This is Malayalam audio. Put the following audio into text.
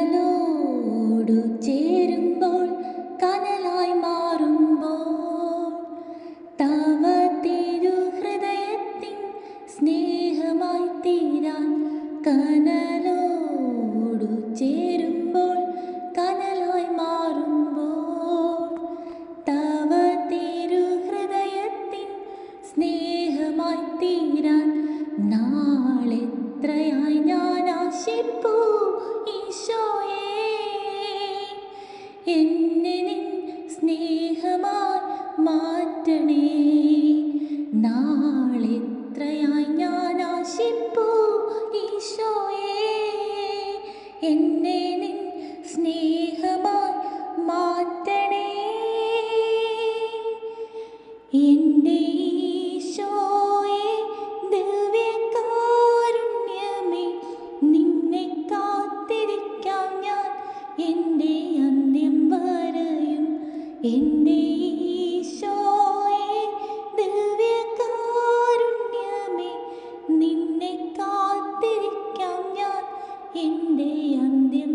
കനലോടു ചേരുമ്പോൾ കനലായി മാറുമ്പോൾ തവ തിരുഹൃദയത്തിൻ സ്നേഹമായി തീരാൻ കനലോടു ചേരുമ്പോൾ കനലായി മാറുമ്പോൾ തവ തിരുഹൃദയത്തിൻ സ്നേഹമായി തീരാൻ നാളെത്രയായി ഞാൻ ആശിപ്പൂ. എന്നെ നിൻ സ്നേഹമായി മാറ്റണേ. നാളെത്രയായി ഞാൻ ആശിപ്പോ ഈശോയേ. എന്നെ നിൻ സ്നേഹമായി എന്റെ ഈശോയെ ദിവ്യകാരുണ്യമേ നിന്നെ കാത്തിരിക്കാം ഞാൻ. എന്റെ അന്ത്യം